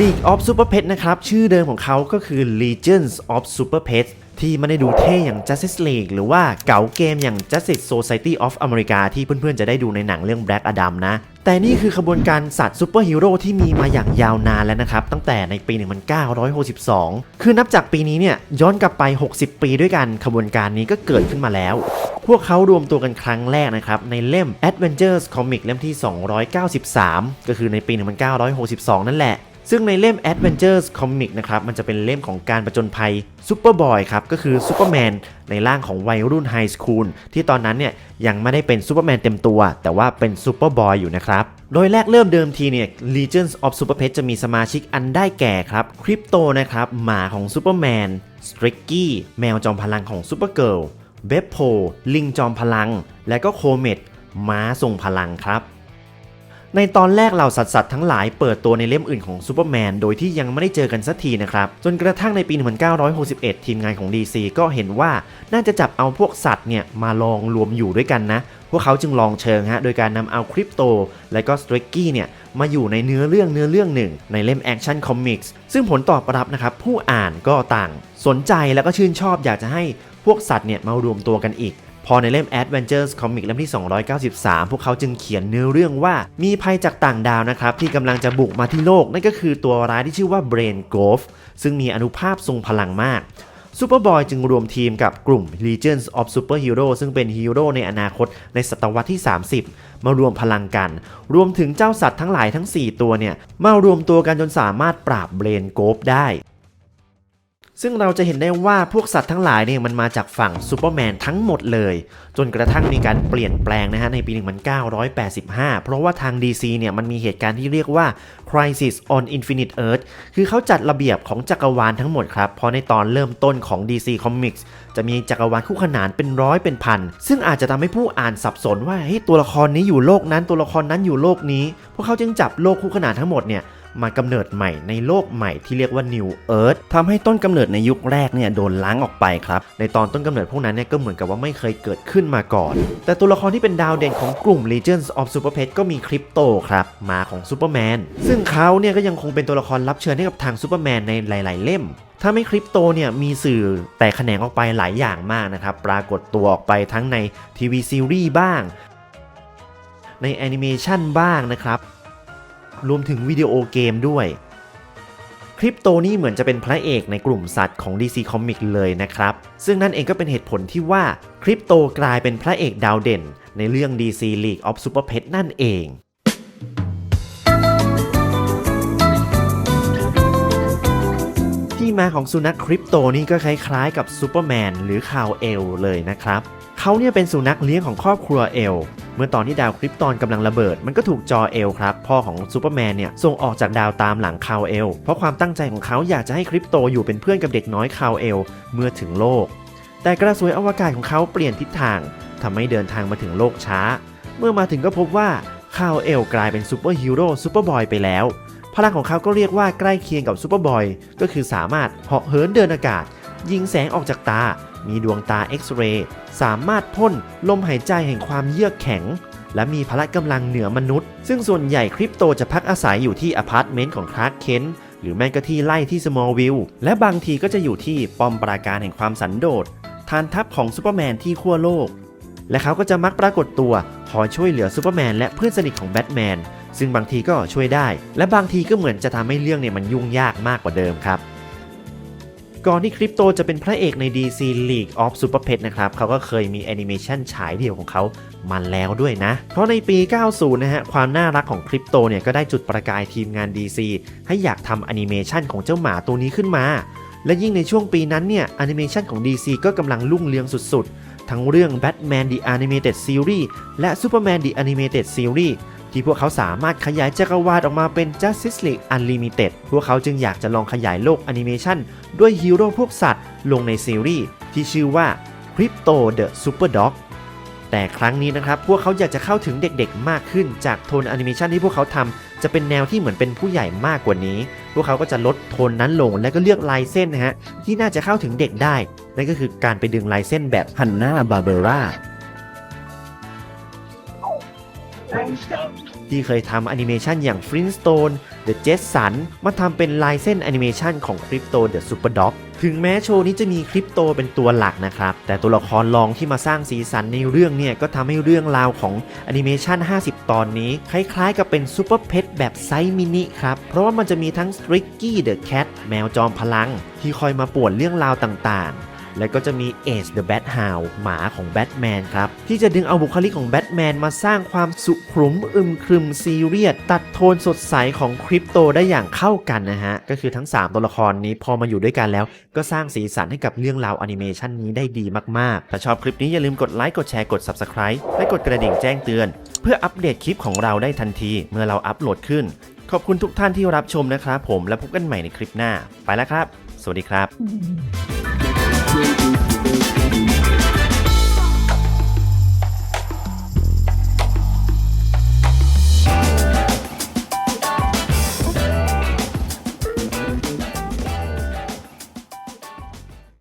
League of Super Pets นะครับ ชื่อเดิมของเขาก็คือ Legions of Super Pets ที่ไม่ได้ดูเท่อย่าง Justice League หรือว่าเก๋าเกมอย่าง Justice Society of America ที่เพื่อนๆ จะได้ดูในหนังเรื่อง Black Adam นะ แต่นี่คือขบวนการสัตว์ซูเปอร์ฮีโร่ที่มีมาอย่างยาวนานแล้วนะครับ ตั้งแต่ในปี 1962 คือนับจากปีนี้เนี่ย ย้อนกลับไป 60 ปีด้วยกันขบวนการนี้ก็เกิดขึ้นมาแล้ว พวกเขารวมตัวกันครั้งแรกนะครับ ในเล่ม Adventures Comic เล่มที่ 293 ก็คือในปี 1962 นั่นแหละ ซึ่งในเล่ม Adventures Comic นะครับมันจะเป็นเล่มของการประจนภัยซูเปอร์บอยครับก็คือซูเปอร์แมนในร่างของวัยรุ่นไฮสคูลที่ตอนนั้นเนี่ยยังไม่ได้เป็นซูเปอร์แมนเต็มตัว แต่ว่าเป็นซูเปอร์บอยอยู่นะครับโดยแรกเริ่มเดิมทีเนี่ย Legions of Super Pets จะมีสมาชิกอันได้แก่ครับคริปโตนะครับหมาของซูเปอร์แมนสตริกกี้แมวจอมพลังของซูเปอร์เกิร์ลเบฟโพลิงจอมพลัง และก็โคเมตม้าทรงพลังครับ ในตอนแรกเหล่าสัตว์สัตว์ทั้งหลายเปิดตัวในเล่มอื่นของซูเปอร์แมนโดยที่ยังไม่ได้เจอกันสักทีนะครับ จนกระทั่งในปี 1961 ทีมงานของ DC ก็เห็นว่าน่าจะจับเอาพวกสัตว์เนี่ยมาลองรวมอยู่ด้วยกันนะ พวกเขาจึงลองเชิงฮะโดยการนำเอาคริปโต และก็สตรกกี้เนี่ยมาอยู่ในเนื้อเรื่องเนื้อเรื่องหนึ่ง ในเล่มแอคชั่นคอมิกส์ซึ่งผลตอบรับนะครับผู้อ่านก็ต่าง สนใจแล้วก็ชื่นชอบอยากจะให้พวกสัตว์เนี่ยมารวมตัวกันอีก พอในเล่ม Adventures Comic เล่มที่ 293 พวกเขาจึงเขียนเนื้อเรื่องว่ามีภัยจากต่างดาวนะครับที่กำลังจะบุกมาที่โลก นั่นก็คือตัวร้ายที่ชื่อว่า Brain Grove ซึ่งมีอนุภาพทรงพลังมากซูเปอร์บอยจึงรวมทีมกับกลุ่ม Legions of Superhero ซึ่งเป็นฮีโร่ในอนาคตในศตวรรษที่ 30 มารวมพลังกัน รวมถึงเจ้าสัตว์ทั้งหลายทั้ง 4 ตัวเนี่ย มารวมตัวกันจนสามารถปราบเบรนโกฟได้ ซึ่งเราจะเห็นได้ว่าพวกสัตว์ทั้งหลายเนี่ยมันมาจากฝั่งซูเปอร์แมนทั้งหมดเลย จนกระทั่งมีการเปลี่ยนแปลงนะฮะในปี 1985 เพราะว่าทาง DC เนี่ยมันมีเหตุการณ์ที่เรียกว่า Crisis on Infinite Earth คือเขาจัดระเบียบของจักรวาลทั้งหมดครับ เพราะในตอนเริ่มต้นของ DC Comics จะมีจักรวาลคู่ขนานเป็นร้อยเป็นพัน ซึ่งอาจจะทำให้ผู้อ่านสับสนว่าเฮ้ยตัวละครนี้อยู่โลกนั้นตัวละครนั้นอยู่โลกนี้ พวกเขาจึงจับโลกคู่ขนานทั้งหมดเนี่ย มากำเนิดใหม่ในโลกใหม่ที่เรียกว่า New Earth ทำให้ต้นกำเนิดในยุคแรกเนี่ยโดนล้างออกไปครับ ในตอนต้นกำเนิดพวกนั้นเนี่ยก็เหมือนกับว่าไม่เคยเกิดขึ้นมาก่อน แต่ตัวละครที่เป็นดาวเด่นของกลุ่ม Legions of Super Pets ก็มีคริปโตครับมาของซูเปอร์แมนซึ่งเขาเนี่ยก็ยังคงเป็นตัวละครรับเชิญให้กับทางซูเปอร์แมนในหลาย ๆ เล่มถ้าไม่คริปโตเนี่ยมีสื่อแต่แขนงออกไปหลายอย่างมากนะครับ ปรากฏตัวออกไปทั้งในทีวีซีรีส์บ้าง ในแอนิเมชันบ้างนะครับ รวมถึงวิดีโอเกมด้วย คริปโตนี่เหมือนจะเป็นพระเอกในกลุ่มสัตว์ของ DC Comic เลยนะครับ ซึ่งนั่นเองก็เป็นเหตุผลที่ว่าคริปโตกลายเป็นพระเอกดาวเด่น ในเรื่อง DC League of Super Pets นั่นเองที่มาของสุนัขคริปโตนี่ก็คล้ายๆกับซูเปอร์แมนหรือคาวเอลเลยนะครับ เขาเนี่ยเป็นสุนัขเลี้ยงของครอบครัวเอล เมื่อตอนที่ดาวคริปตอนกำลังระเบิด มันก็ถูกจอเอลครับ พ่อของซูเปอร์แมนเนี่ยส่งออกจากดาวตามหลังคาวเอล เพราะความตั้งใจของเขาอยากจะให้คริปโตอยู่เป็นเพื่อนกับเด็กน้อยคาวเอลเมื่อถึงโลก แต่กระสวยอวกาศของเขาเปลี่ยนทิศทางทำให้เดินทางมาถึงโลกช้า เมื่อมาถึงก็พบว่าคาวเอลกลายเป็นซูเปอร์ฮีโร่ซูเปอร์บอยไปแล้ว พลังของเขาก็เรียกว่าใกล้เคียงกับซูเปอร์บอยก็คือสามารถเหาะเหินเดินอากาศ ยิงแสงออกจากตา มีดวงตาเอ็กซเรย์สามารถพ่นลมหายใจแห่งความเยือกแข็ง และมีพละกำลังเหนือมนุษย์ ซึ่งส่วนใหญ่คริปโตจะพักอาศัยอยู่ที่อพาร์ตเมนต์ของคลาร์กเคนหรือแม่ก็ที่ไล่ที่สมอลวิลและบางทีก็จะอยู่ที่ป้อมปราการแห่งความสันโดษฐานทัพของซูเปอร์แมนที่ขั้วโลก และเขาก็จะมักปรากฏตัวคอยช่วยเหลือซูเปอร์แมนและเพื่อนสนิทของแบทแมนซึ่งบางทีก็ช่วยได้ และบางทีก็เหมือนจะทำให้เรื่องเนี่ยมันยุ่งยากมากกว่าเดิมครับ ก่อนที่คริปโตจะเป็นพระเอกใน DC League of Super Pets นะครับเขาก็เคยมีแอนิเมชันฉายเดี่ยวของเขามันแล้วด้วยนะ เพราะในปี 90 นะฮะ ความน่ารักของคริปโตเนี่ยก็ได้จุดประกายทีมงาน DC ให้อยากทำแอนิเมชันของเจ้าหมาตัวนี้ขึ้นมา และยิ่งในช่วงปีนั้นเนี่ยแอนิเมชันของ DC ก็กำลังรุ่งเรืองสุดๆ ทั้งเรื่อง Batman The Animated Series และ Superman The Animated Series ที่พวกเขาสามารถขยายจักรวาลออกมาเป็น Justice League Unlimited พวกเขาจึงอยากจะลองขยายโลกแอนิเมชันด้วยฮีโร่พวกสัตว์ลงในซีรีส์ที่ชื่อว่า Crypto the Super Dog แต่ครั้งนี้นะครับ พวกเขาอยากจะเข้าถึงเด็กๆ มากขึ้น จากโทนแอนิเมชันที่พวกเขาทำจะเป็นแนวที่เหมือนเป็นผู้ใหญ่มากกว่านี้ พวกเขาก็จะลดโทนนั้นลง และก็เลือกลายเส้นนะฮะที่น่าจะเข้าถึงเด็กได้ นั่นก็คือการไปดึงลายเส้นแบบฮันนาบาเบรา ที่เคยทำแอนิเมชันอย่าง Flintstone The j e t s o n มาทำเป็นลายเส้นแอนิเมชันของ Crypto The Super Dog ถึงแม้โชว์นี้จะมีคริปโตเป็นตัวหลักนะครับ แต่ตัวละครรองที่มาสร้างสีสันในเรื่องเนี่ยก็ทำให้เรื่องราวของแอนิเมชัน50 ตอนนี้ คล้ายๆกับเป็นซูเปอร์เพ t แบบไซส์มินิครับ เพราะว่ามันจะมีทั้ง Stricky the Cat แมวจอมพลัง ที่คอยมาป่วนเรื่องราวต่างๆ และก็จะมี Ace the Bat Hound หมาของแบทแมนครับ ที่จะดึงเอาบุคลิกของแบทแมนมาสร้างความสุขรุมอึมครึมซีเรียสตัดโทนสดใสของคริปโตได้อย่างเข้ากันนะฮะ ก็คือทั้ง 3 ตัวละครนี้พอมาอยู่ด้วยกันแล้ว ก็สร้างสีสันให้กับเรื่องราวแอนิเมชันนี้ได้ดีมากๆ ถ้าชอบคลิปนี้อย่าลืมกดไลค์กดแชร์กด Subscribe และกดกระดิ่งแจ้งเตือน เพื่ออัปเดตคลิปของเราได้ทันทีเมื่อเราอัปโหลดขึ้น ขอบคุณทุกท่านที่รับชมนะครับผมและพบกันใหม่ในคลิปหน้า ไปแล้วครับ สวัสดีครับ Thank you.